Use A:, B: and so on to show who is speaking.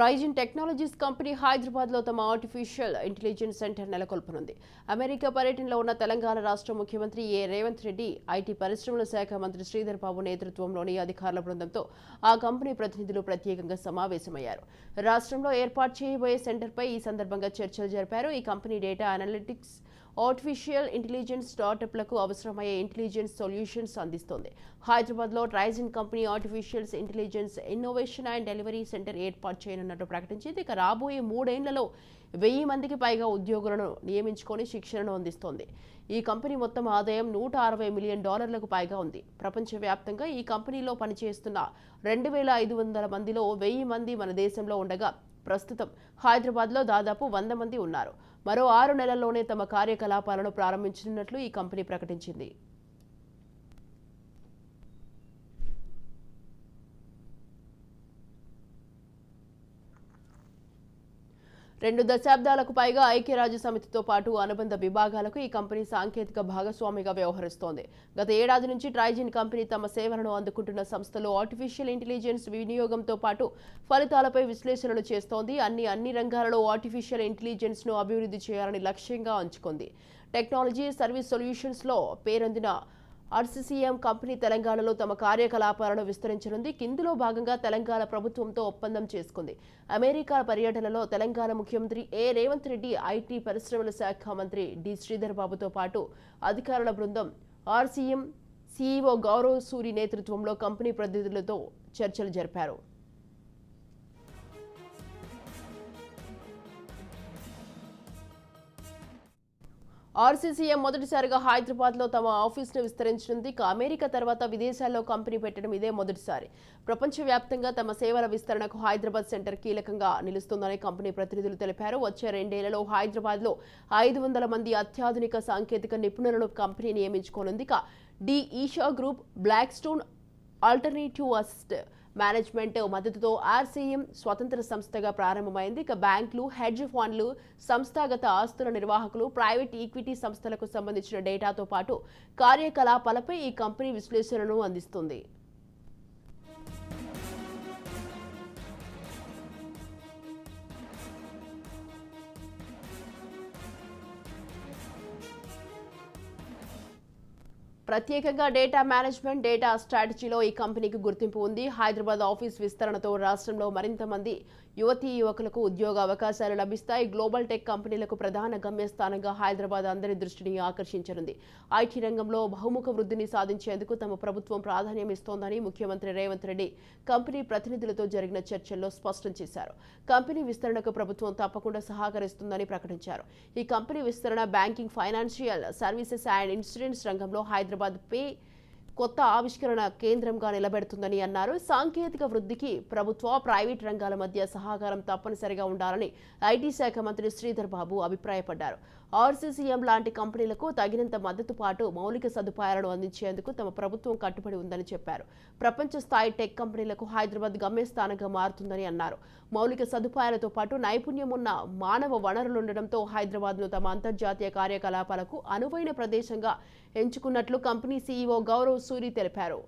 A: Raisin technologies company హైదరాబాద్లో తమ artificial intelligence centre నెలకొల్పనుంది. అమెరికా పర్యటనలో ఉన్న తెలంగాణ రాష్ట్ర ముఖ్యమంత్రి ఏ. రేవంత్ రెడ్డి ఐటీ పరిశ్రమల శాఖ మంత్రి శ్రీధర్ బాబు నేతృత్వంలోని అధికారుల బృందంతో ఆ కంపెనీ ప్రతినిధులు ప్రత్యేకంగా సమావేశమయ్యారు. రాష్ట్రంలో ఏర్పాటు చేయబోయే సెంటర్పై ఈ సందర్భంగా చర్చలు జరిపారు. ఈ company data analytics artificial intelligence స్టార్టప్లకు అవసరమయ్యే ఇంటెలిజెన్స్ సొల్యూషన్స్ అందిస్తోంది. హైదరాబాద్లో Trigyn company artificials intelligence innovation and delivery centre ఏర్పాటు చేయనున్నట్టు ప్రకటించింది. ఇక రాబోయే మూడేళ్ళలో వెయ్యి మందికి పైగా ఉద్యోగులను నియమించుకొని శిక్షణను అందిస్తోంది. ఈ కంపెనీ మొత్తం ఆదాయం నూట అరవై మిలియన్ డాలర్లకు పైగా ఉంది. ప్రపంచవ్యాప్తంగా ఈ కంపెనీలో పనిచేస్తున్న రెండు వేల ఐదు వందల మందిలో వెయ్యి మంది మన దేశంలో ఉండగా ప్రస్తుతం హైదరాబాద్లో దాదాపు వంద మంది ఉన్నారు. మరో ఆరు నెలల్లోనే తమ కార్యకలాపాలను ప్రారంభించనున్నట్లు ఈ కంపెనీ ప్రకటించింది. రెండు దశాబ్దాలకు పైగా ఐక్యరాజ్య సమితితో పాటు అనుబంధ విభాగాలకు ఈ కంపెనీ సాంకేతిక భాగస్వామిగా వ్యవహరిస్తోంది. గత ఏడాది నుంచి ట్రైజిన్ కంపెనీ తమ సేవలను అందుకుంటున్న సంస్థలో ఆర్టిఫిషియల్ ఇంటెలిజెన్స్ వినియోగంతో పాటు ఫలితాలపై విశ్లేషణలు చేస్తోంది. అన్ని అన్ని రంగాలలో ఆర్టిఫిషియల్ ఇంటెలిజెన్స్ను అభివృద్ధి చేయాలని లక్ష్యంగా ఉంచుకుంది టెక్నాలజీ సర్వీస్ సొల్యూషన్స్లో పేరొందిన ఆర్సీసీఎం కంపెనీ తెలంగాణలో తమ కార్యకలాపాలను విస్తరించనుంది. ఇందులో భాగంగా తెలంగాణ ప్రభుత్వంతో ఒప్పందం చేసుకుంది. అమెరికా పర్యటనలో తెలంగాణ ముఖ్యమంత్రి ఏ. రేవంత్ రెడ్డి ఐటీ పరిశ్రమల శాఖ మంత్రి డి. శ్రీధర్ బాబుతో పాటు అధికారుల బృందం ఆర్సీఎం సీఈఓ గౌరవ్ సూరి నేతృత్వంలో కంపెనీ ప్రతినిధులతో చర్చలు జరిపారు. ఆర్సీసీఎం మొదటిసారిగా హైదరాబాద్లో తమ ఆఫీసును విస్తరించనుంది. ఇక అమెరికా తర్వాత విదేశాల్లో కంపెనీ పెట్టడం ఇదే మొదటిసారి. ప్రపంచవ్యాప్తంగా తమ సేవల విస్తరణకు హైదరాబాద్ సెంటర్ కీలకంగా నిలుస్తుందని కంపెనీ ప్రతినిధులు తెలిపారు. వచ్చే రెండేళ్ళలో హైదరాబాద్లో ఐదు వందల మంది అత్యాధునిక సాంకేతిక నిపుణులను కంపెనీ నియమించుకోనుంది. ఇక D E Shaw group Blackstone alternative asset management మద్దతుతో ఆర్సీఎం స్వతంత్ర సంస్థగా ప్రారంభమైంది. ఇక బ్యాంకులు హెడ్జ్ ఫండ్లు సంస్థాగత ఆస్తుల నిర్వాహకులు ప్రైవేట్ ఈక్విటీ సంస్థలకు సంబంధించిన డేటాతో పాటు కార్యకలాపాలపై ఈ కంపెనీ విశ్లేషణను అందిస్తుంది. ప్రత్యేకంగా డేటా మేనేజ్మెంట్ డేటా స్ట్రాటజీలో ఈ కంపెనీకి గుర్తింపు ఉంది. హైదరాబాద్ ఆఫీస్ విస్తరణతో రాష్ట్రంలో మరింత మంది యువతీ యువకులకు ఉద్యోగ అవకాశాలు లభిస్తాయి. గ్లోబల్ టెక్ కంపెనీలకు ప్రధాన గమ్యస్థానంగా హైదరాబాద్ అందరి దృష్టిని ఆకర్షించనుంది. ఐటీ రంగంలో బహుముఖ వృద్ధిని సాధించేందుకు తమ ప్రభుత్వం ప్రాధాన్యం ఇస్తోందని ముఖ్యమంత్రి రేవంత్ రెడ్డి కంపెనీ ప్రతినిధులతో జరిగిన చర్చల్లో స్పష్టం చేశారు. కంపెనీ విస్తరణకు ప్రభుత్వం తప్పకుండా సహకరిస్తుందని ప్రకటించారు. ఈ కంపెనీ విస్తరణ banking financial services and insurance రంగంలో హైదరాబాద్ derrubado o P కొత్త ఆవిష్కరణ కేంద్రంగా నిలబెడుతుందని అన్నారు. సాంకేతిక వృద్ధికి ప్రభుత్వ ప్రైవేట్ రంగాల మధ్య సహకారం తప్పనిసరిగా ఉండాలని ఐటీ శాఖ మంత్రి శ్రీధర్ బాబు అభిప్రాయపడ్డారు. ఆర్సీసీఎం లాంటి కంపెనీలకు తగినంత మద్దతు పాటు మౌలిక సదుపాయాలను అందించేందుకు తమ ప్రభుత్వం కట్టుబడి ఉందని చెప్పారు. ప్రపంచ స్థాయి టెక్ కంపెనీలకు హైదరాబాద్ గమ్యస్థానంగా మారుతుందని అన్నారు. మౌలిక సదుపాయాలతో పాటు నైపుణ్యం ఉన్న మానవ వనరులుండడంతో హైదరాబాద్ను తమ అంతర్జాతీయ కార్యకలాపాలకు అనువైన ప్రదేశంగా ఎంచుకున్నట్లు కంపెనీ సీఈఓ గౌరవ్ సూరి తెలిపారు.